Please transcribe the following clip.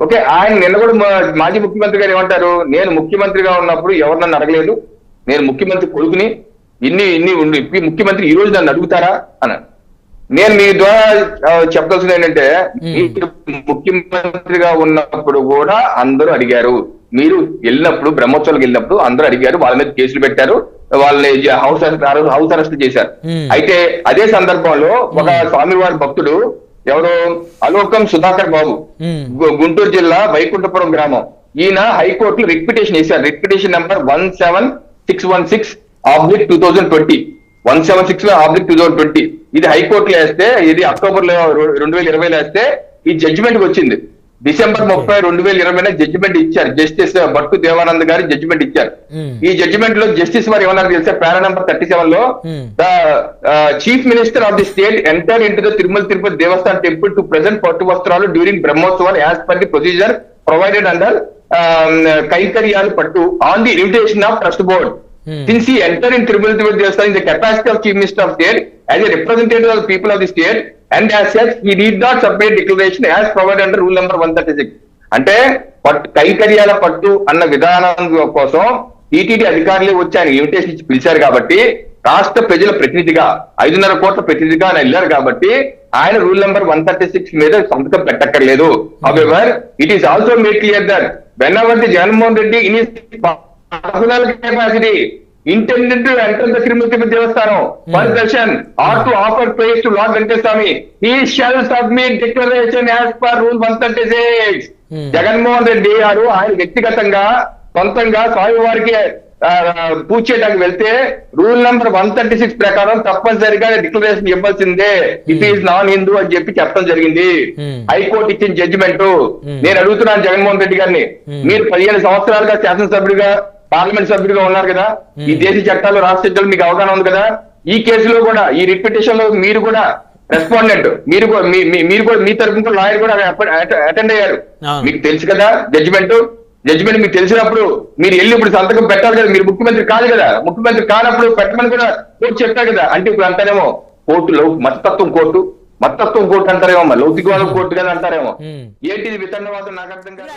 Okay ఆయన నిన్న కూడా మాజీ ముఖ్యమంత్రి గారు ఏమంటారు? నేను ముఖ్యమంత్రిగా ఉన్నప్పుడు ఎవరు నన్ను అడగలేదు. నేను ముఖ్యమంత్రి కొడుకుని ఇన్ని ఇన్ని ఉండి ముఖ్యమంత్రి ఈ రోజు నన్ను అడుగుతారా? అన్నారు నేను మీ ద్వారా ఆ, చెప్పదలసింది ఏంటంటే మీరు ముఖ్యమంత్రిగా ఉన్నప్పుడు కూడా అందరూ అడిగారు. మీరు వెళ్ళినప్పుడు బ్రహ్మోత్సవాలకు వెళ్ళినప్పుడు అందరూ అడిగారు. వాళ్ళ మీద కేసులు పెట్టారు. వాళ్ళని హౌస్ అరెస్ట్ హౌస్ అరెస్ట్ చేశారు. అయితే అదే సందర్భంలో ఒక స్వామివారి భక్తుడు ఎవరు? అలోకం సుధాకర్ బాబు. గుంటూరు జిల్లా వైకుంఠపురం గ్రామం. ఈయన హైకోర్టులో రిట్ పిటిషన్ వేశారు. Writ petition number one seven six one six oblique two thousand twenty. One seven six oblique two thousand twenty. ఇది హైకోర్టులో వేస్తే ఇది అక్టోబర్లో రెండు వేల ఇరవైలో వేస్తే ఈ జడ్జిమెంట్ వచ్చింది. డిసెంబర్ ముప్పై రెండు వేల ఇరవైలో జడ్జిమెంట్ ఇచ్చారు. జస్టిస్ భట్టు దేవానంద్ గారు జడ్జిమెంట్ ఇచ్చారు. ఉమ్, ఈ జడ్జిమెంట్లో జస్టిస్ వారు ఏమన్నారు తెలిసే? పారా నెంబర్ థర్టీ సెవెన్లో Hmm. The chief minister of the state enter into the Tirumala Tirupati Devasthan temple to present పట్టు వస్త్రాలు డ్యూరింగ్ బ్రహ్మోత్సవాలు as per the procedure provided under కైకర్యాలు పట్టు on the invitation of trust board Hmm. Since he entered in Tribunal Tribunal Devastan in the capacity of Chief Minister of State as a representative of the people of and as such he need not submit declaration as provide under rule number one thirty six అంటే పట్టు కైకర్యాల పట్టు అన్న విధానం కోసం TTD అధికారులే వచ్చి ఆయన invitation ఇచ్చి పిలిచారు కాబట్టి రాష్ట్ర ప్రజల ప్రతినిధిగా ఐదున్నర కోట్ల ప్రతినిధిగా ఆయన వెళ్ళారు కాబట్టి ఆయన rule number one thirty six మీద సంతకం పెట్టక్కర్లేదు. However it is also make clear that whenever the Jaganmohan Reddy in capacity to enter the Tirumala Tirupati Devasthanam for darshan or to offer praise to Lord Venkateswamy Swami, he shall submit declaration as per rule 136. Hmm. Jaganmohan Reddy గారు ఆయన వ్యక్తిగతంగా సొంతంగా స్వామివారికి పూజ చేయడానికి వెళ్తే rule number one thirty six ప్రకారం తప్పనిసరిగా డిక్లరేషన్ ఇవ్వాల్సిందే ఇట్ ఈస్ నాన్ హిందూ అని చెప్పి చెప్పడం జరిగింది Hmm. హైకోర్టు ఇచ్చిన జడ్జిమెంట్ Hmm. నేను అడుగుతున్నాను జగన్మోహన్ రెడ్డి గారిని Hmm. మీరు పదిహేను సంవత్సరాలుగా శాసనసభ్యుడిగా పార్లమెంట్ సభ్యుడిగా ఉన్నారు కదా? ఈ దేశ చట్టాలు రాష్ట్ర చట్టాలు మీకు అవగాహన ఉంది కదా? ఈ కేసులో కూడా ఈ రిట్ పిటిషన్లో మీరు కూడా రెస్పాండెంట్ మీరు కూడా మీ- మీ- మీరు కూడా మీ తరఫున కూడా లాయర్ కూడా అటెండ్ అయ్యారు. మీకు తెలుసు కదా జడ్జిమెంట్ జడ్జిమెంట్ మీకు తెలిసినప్పుడు మీరు వెళ్ళి ఇప్పుడు సంతకం పెట్టాలి కదా మీరు ముఖ్యమంత్రి కాదు కదా? ముఖ్యమంత్రి కానప్పుడు పెట్టమని కూడా కోర్టు చెప్పారు కదా? అంటే ఇప్పుడు అంటారేమో కోర్టులో మతతత్వం కోర్టు. మతతత్వం కోర్టు అంటారేమో లౌకికవాదం కోర్టు కదా అంటారేమో. ఉమ్. ఏంటిది వితండవాదం? నాకు అర్థం కాదు.